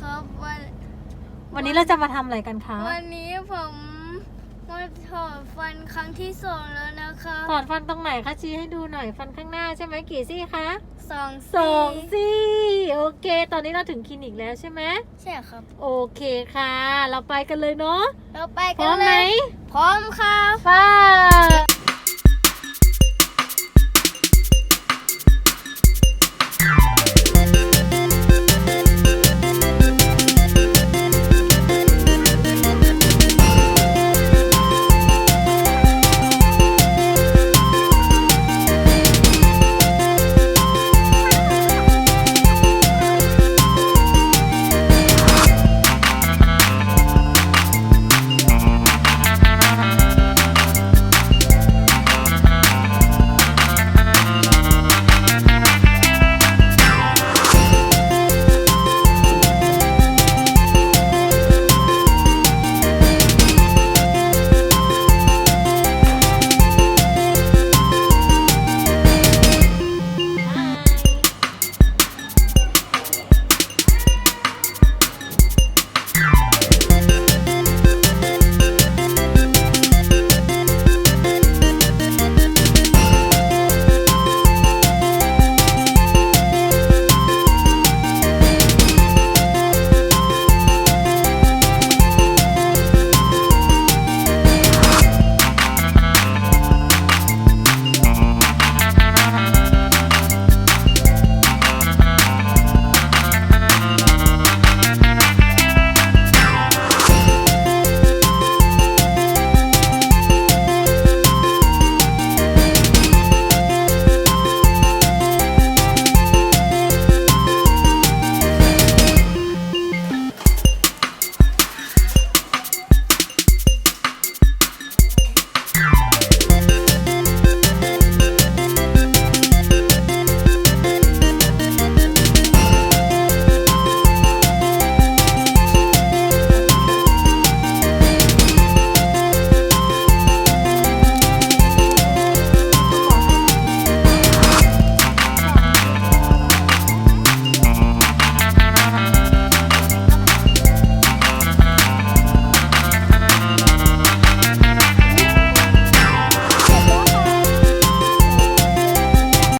ครับวันวันนี้เราจะมาทำอะไรกันคะวันนี้ผมมาถอดฟันครั้งที่สองแล้วนะคะถอดฟันตรงไหนคะชี้ให้ดูหน่อยฟันข้างหน้าใช่ไหมกี่ซี่คะสองสองซี่ซี่โอเค ตอนนี้เราถึงคลินิกแล้วใช่ไหมใช่ครับ โอเคค่ะ เราไปกันเลยเนาะเราไปพกัร้อนมไหมยพร้อมครับ ไป้า